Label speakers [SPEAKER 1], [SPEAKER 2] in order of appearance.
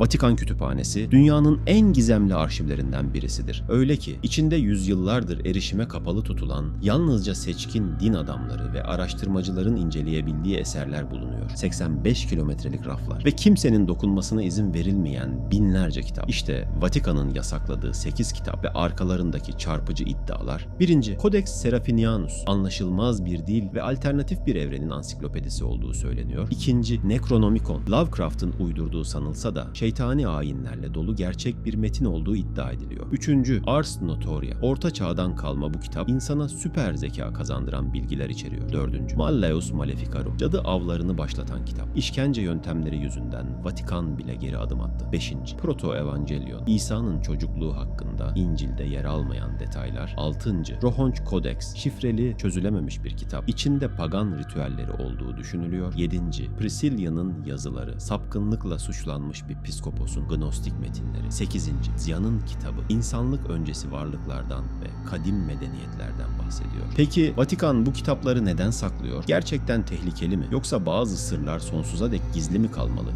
[SPEAKER 1] Vatikan Kütüphanesi dünyanın en gizemli arşivlerinden birisidir. Öyle ki içinde yüzyıllardır erişime kapalı tutulan yalnızca seçkin din adamları ve araştırmacıların inceleyebildiği eserler bulunuyor. 85 kilometrelik raflar ve kimsenin dokunmasına izin verilmeyen binlerce kitap. İşte Vatikan'ın yasakladığı 8 kitap ve arkalarındaki çarpıcı iddialar. Birinci, Codex Serafinianus, anlaşılmaz bir dil ve alternatif bir evrenin ansiklopedisi olduğu söyleniyor. İkinci, Necronomicon, Lovecraft'ın uydurduğu sanılsa da şeytani ayinlerle dolu gerçek bir metin olduğu iddia ediliyor. Üçüncü, Ars Notoria. Orta çağdan kalma bu kitap insana süper zeka kazandıran bilgiler içeriyor. Dördüncü, Malleus Maleficarum. Cadı avlarını başlatan kitap. İşkence yöntemleri yüzünden Vatikan bile geri adım attı. Beşinci, Proto Evangelion. İsa'nın çocukluğu hakkında İncil'de yer almayan detaylar. Altıncı, Rohonç Codex. Şifreli, çözülememiş bir kitap. İçinde pagan ritüelleri olduğu düşünülüyor. Yedinci, Priscillia'nın yazıları. Sapkınlıkla suçlanmış bir psikoposun gnostik metinleri. Sekizinci, Ziya'nın kitabı. İnsanlık öncesi varlıklardan ve kadim medeniyetlerden bahsediyor. Peki Vatikan bu kitapları neden saklıyor? Gerçekten tehlikeli mi? Yoksa bazı sırlar sonsuza dek gizli mi kalmalı?